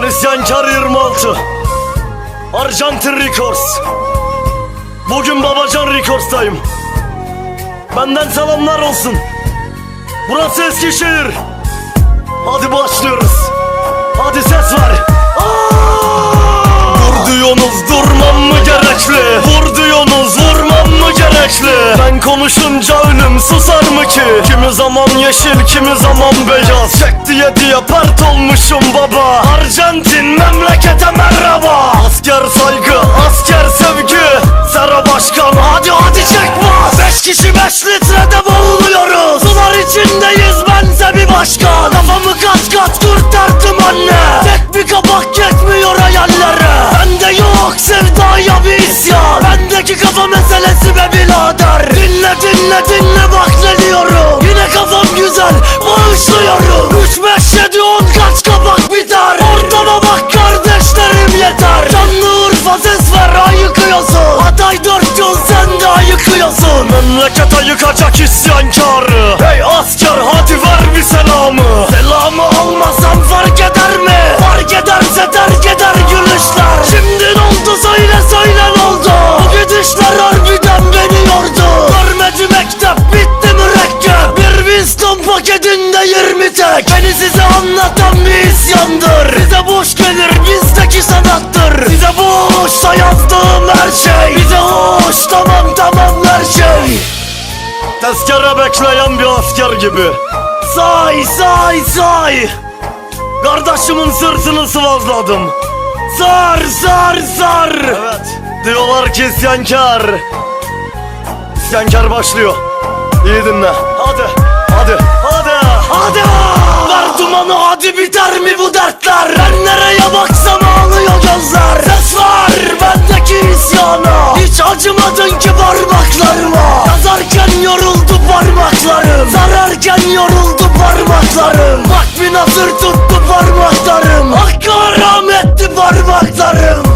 İsyankar 26 Arjantin Records. Bugün Babacan Records'tayım. Benden selamlar olsun. Burası Eskişehir. Hadi başlıyoruz. Hadi ses ver konuşunca ölüm susar mı ki? Kimi zaman yeşil kimi zaman beyaz. Çek diye diye pert olmuşum baba. Arjantin memlekete merhaba. Asker saygı asker sevgi. Sera başkan hadi hadi çek bas Beş kişi beş litrede boğuluyoruz. Sular içindeyiz bense bir başkan. Kafamı kat kat kurtardım anne. Tek bir kapak yetmiyor hayallere. Bende yok sevdaya bir isyan. Bendeki kafa meselesi be birader ayıkıyorsun Memleket ayıkacak isyankarı Hey asker hadi ver bir selamı. Selamı almasam fark eder mi? Fark ederse terk eder gülüşler. Şimdi ne oldu? Söyle söyle ne oldu? Bu gidişler harbiden beni yordu. Görmedi mektep bitti mürekkep. Bir Winston paketinde 20 tek. Beni size anlatan bir isyandır. Bize boş gelir bizdeki sanattır. Size boşta yazdığım her şey. Bize hoş tamam tamam Tezkere bekleyen bir asker gibi. Say say say. Kardeşimin sırtını sıvazladım. Sar sar sar. Evet. Diyorlar ki isyankar. İsyankar başlıyor. İyi dinle. Hadi. Hadi. Hadi. Hadi. Ver dumanı hadi biter mi bu dertler nasır tuttu parmaklarım. Hakk'a rahmetti parmaklarım